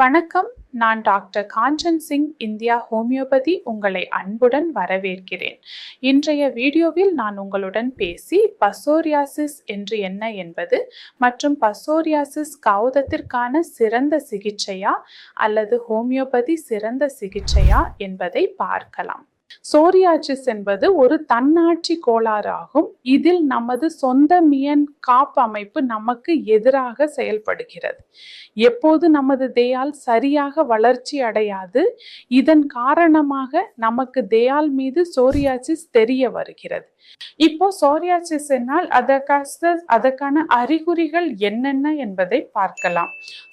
வணக்கம். நான் doctor Kanchan Singh India homeopathy உங்களை அன்புடன் வரவேற்கிறேன். இன்றைய வீடியோவில் நான் உங்களுடன் பேசி பசோரியாசிஸ் என்று என்ன என்பது மற்றும் பசோரியாசிஸ் கௌதத்திற்கான சிறந்த சிகிச்சையா அல்லது ஹோமியோபதி சிறந்த சிகிச்சையா என்பதை பார்க்கலாம். சோரியாசிஸ் என்பது ஒரு தன்னாட்சி கோளாறு ஆகும் இதில் நமது சொந்த மியன் காப் அமைப்பு நமக்கு எதிராக செயல்படுகிறது. எப்போது நமது தேயால் சரியாக வளர்ச்சி அடையாது இதன் காரணமாக நமக்கு தேயால் மீது சோரியாசிஸ் தெரிய வருகிறது. இப்போ சோரியாசிஸ் என்னால் அதற்காக அதற்கான அறிகுறிகள் என்னென்ன என்பதை பார்க்கலாம்.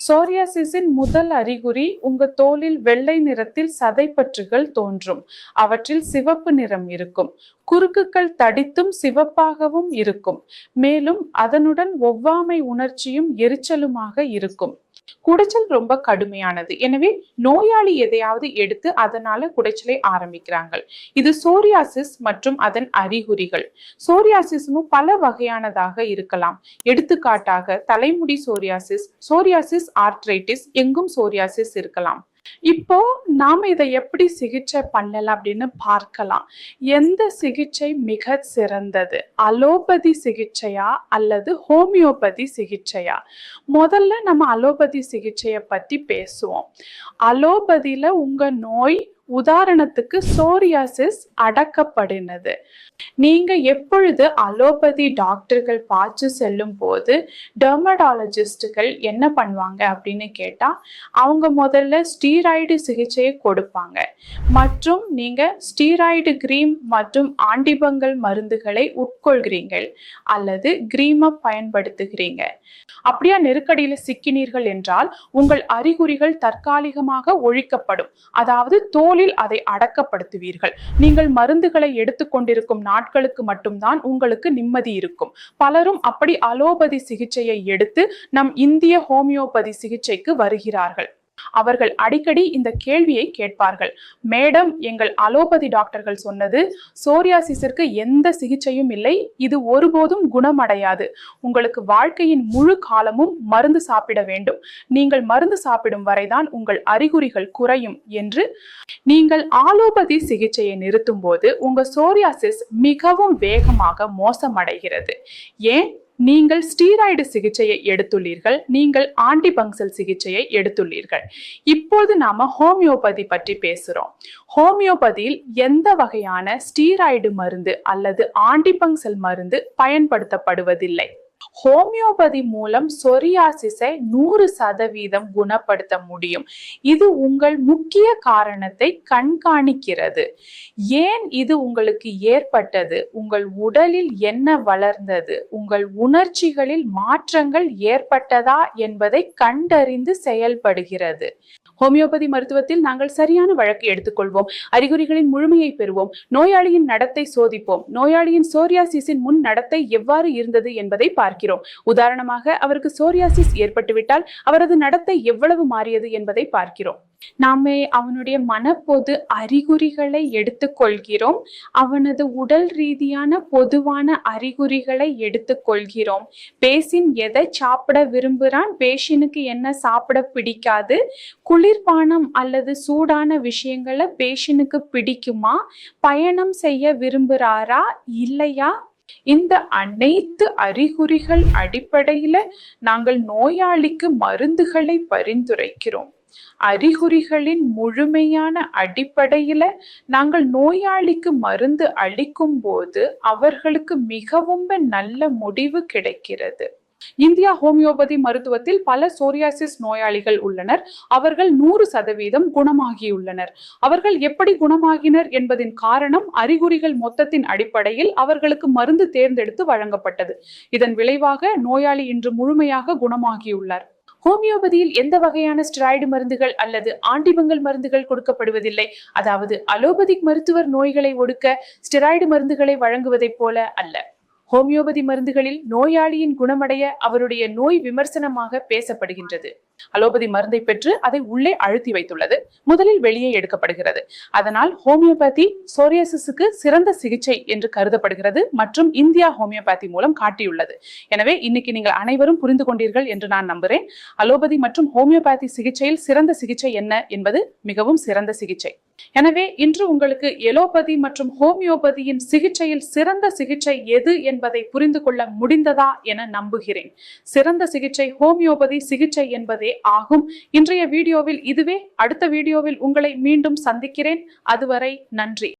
சோரியாசிஸின் முதல் அறிகுறி உங்க தோலில் வெள்ளை நிறத்தில் சதைப்பற்றுகள் தோன்றும். அவற்றில் சிவப்பு நிறம் இருக்கும். குறுக்குகள் தடித்தும் சிவப்பாகவும் இருக்கும். மேலும் அதனுடன் ஒவ்வாமை உணர்ச்சியும் எரிச்சலுமாக இருக்கும். குடைச்சல் ரொம்ப கடுமையானது. எனவே நோயாளி எதையாவது எடுத்து அதனால குடைச்சலை ஆரம்பிக்கிறாங்க இது சோரியாசிஸ் மற்றும் அதன் அறிகுறிகள். சோரியாசிஸும் பல வகையானதாக இருக்கலாம். எடுத்துக்காட்டாக தலைமுடி சோரியாசிஸ் சோரியாசிஸ் ஆர்த்ரைட்டிஸ் எங்கும் சோரியாசிஸ் இருக்கலாம். இப்போ நாம இதை எப்படி சிகிச்சை பண்ணலாம் அப்படின்னு பார்க்கலாம். எந்த சிகிச்சை மிக சிறந்தது? அலோபதி சிகிச்சையா அல்லது ஹோமியோபதி சிகிச்சையா? முதல்ல நம்ம அலோபதி சிகிச்சையை பத்தி பேசுவோம். அலோபதியில உங்க நோய் உதாரணத்துக்கு சோரியாசிஸ் அடக்கப்படுனது நீங்க எப்பொழுது அலோபதி டாக்டர்கள் பார்த்து செல்லும் போது டெர்மடாலஜிஸ்டுகள் என்ன பண்ணுவாங்க அப்படின்னு கேட்டா அவங்க முதல்ல ஸ்டீராய்டு சிகிச்சையை கொடுப்பாங்க. மற்றும் நீங்க ஸ்டீராய்டு கிரீம் மற்றும் ஆண்டிபங்கள் மருந்துகளை உட்கொள்கிறீர்கள் அல்லது கிரீமை பயன்படுத்துகிறீங்க. அப்படியா நெருக்கடியில் சிக்கினீர்கள் என்றால் உங்கள் அறிகுறிகள் தற்காலிகமாக ஒழிக்கப்படும். அதாவது தோல் தோலில் அதை அடக்கப்படுத்துவீர்கள். நீங்கள் மருந்துகளை எடுத்துக்கொண்டிருக்கும் நாட்களுக்கு மட்டும்தான் உங்களுக்கு நிம்மதி இருக்கும். பலரும் அப்படி அலோபதி சிகிச்சையை எடுத்து நம் இந்திய ஹோமியோபதி சிகிச்சைக்கு வருகிறார்கள். அவர்கள் அடிக்கடி இந்த கேள்வியை கேட்பார்கள். மேடம் எங்கள் அலோபதி டாக்டர்கள் சொன்னது சோரியாசிஸிற்கு எந்த சிகிச்சையும் இல்லை இது ஒருபோதும் குணமடையாது. உங்களுக்கு வாழ்க்கையின் முழு காலமும் மருந்து சாப்பிட வேண்டும். நீங்கள் மருந்து சாப்பிடும் வரைதான் உங்கள் அறிகுறிகள் குறையும் என்று நீங்கள் ஆலோபதி சிகிச்சையை நிறுத்தும் போது உங்க சோரியாசிஸ் மிகவும் வேகமாக மோசமடைகிறது. ஏன்? நீங்கள் ஸ்டீராய்டு சிகிச்சையை எடுத்துள்ளீர்கள் நீங்கள் ஆன்டிபங்சல் சிகிச்சையை எடுத்துள்ளீர்கள். இப்போது நாம ஹோமியோபதி பற்றி பேசுறோம். ஹோமியோபதியில் எந்த வகையான ஸ்டீராய்டு மருந்து அல்லது ஆண்டிபங்சல் மருந்து பயன்படுத்தப்படுவதில்லை? ஹோமியோபதி மூலம் சொரியாசிஸை நூறு சதவீதம் குணப்படுத்த முடியும். இது உங்கள் முக்கிய காரணத்தை கண்காணிக்கிறது. ஏன் இது உங்களுக்கு ஏற்பட்டது? உங்கள் உடலில் என்ன வளர்ந்தது? உங்கள் உணர்ச்சிகளில் மாற்றங்கள் ஏற்பட்டதா என்பதை கண்டறிந்து செயல்படுகிறது. ஹோமியோபதி மருத்துவத்தில் நாங்கள் சரியான வழக்கு எடுத்துக்கொள்வோம். அறிகுறிகளின் முழுமையை பெறுவோம். நோயாளியின் நடத்தை சோதிப்போம். நோயாளியின் சோரியாசிஸின் முன் நடத்தை எவ்வாறு இருந்தது என்பதை பார்க்கிறோம். உதாரணமாக அவருக்கு சோரியாசிஸ் ஏற்பட்டுவிட்டால் அவரது நடத்தை எவ்வளவு மாறியது என்பதை பார்க்கிறோம். நாமே அவனுடைய மனப்பொது அறிகுறிகளை எடுத்துக்கொள்கிறோம். அவனது உடல் ரீதியான பொதுவான அறிகுறிகளை எடுத்துக்கொள்கிறோம். பேசின் எதை சாப்பிட விரும்புகிறான் பேஷனுக்கு என்ன சாப்பிட பிடிக்காது குளிர்பானம் அல்லது சூடான விஷயங்களை பேஷனுக்கு பிடிக்குமா பயணம் செய்ய விரும்புகிறாரா இல்லையா இந்த அனைத்து அறிகுறிகள் அடிப்படையில நாங்கள் நோயாளிக்கு மருந்துகளை பரிந்துரைக்கிறோம். அறிகுறிகளின் முழுமையான அடிப்படையில நாங்கள் நோயாளிக்கு மருந்து அளிக்கும் போது அவர்களுக்கு மிகவும் நல்ல முடிவு கிடைக்கிறது. இந்தியா ஹோமியோபதி மருத்துவத்தில் பல சோரியாசிஸ் நோயாளிகள் உள்ளனர். அவர்கள் நூறு சதவீதம் குணமாகியுள்ளனர். அவர்கள் எப்படி குணமாகினர் என்பதின் காரணம் அறிகுறிகள் மொத்தத்தின் அடிப்படையில் அவர்களுக்கு மருந்து தேர்ந்தெடுத்து வழங்கப்பட்டது. இதன் விளைவாக நோயாளி இன்று முழுமையாக குணமாகியுள்ளார். ஹோமியோபதியில் எந்த வகையான ஸ்டெராய்டு மருந்துகள் அல்லது ஆண்டிமங்கல் மருந்துகள் கொடுக்கப்படுவதில்லை? அதாவது அலோபதிக் மருத்துவர் நோய்களை ஒடுக்க ஸ்டெராய்டு மருந்துகளை வழங்குவதைப் போல அல்ல. ஹோமியோபதி மருந்துகளில் நோயாளியின் குணமடைய அவருடைய நோய் விமர்சனமாக பேசப்படுகின்றது. அலோபதி மருந்தை பெற்று அதை உள்ளே அழுத்தி வைத்துள்ளது. முதலில் வெளியே எடுக்கப்படுகிறது. அதனால் ஹோமியோபதி சோரியாசிஸுக்கு சிறந்த சிகிச்சை என்று கருதப்படுகிறது மற்றும் இந்தியா ஹோமியோபதி மூலம் காட்டியுள்ளது. எனவே இன்னைக்கு நீங்கள் அனைவரும் புரிந்து கொண்டீர்கள் என்று நான் நம்புகிறேன் அலோபதி மற்றும் ஹோமியோபதி சிகிச்சையில் சிறந்த சிகிச்சை என்ன என்பது மிகவும் சிறந்த சிகிச்சை. எனவே இன்று உங்களுக்கு எலோபதி மற்றும் ஹோமியோபதியின் சிகிச்சையில் சிறந்த சிகிச்சை எது என்பதை புரிந்து கொள்ள முடிந்ததா என நம்புகிறேன். சிறந்த சிகிச்சை ஹோமியோபதி சிகிச்சை என்பதே ஆகும். இன்றைய வீடியோவில் இதுவே. அடுத்த வீடியோவில் உங்களை மீண்டும் சந்திக்கிறேன். அதுவரை நன்றி.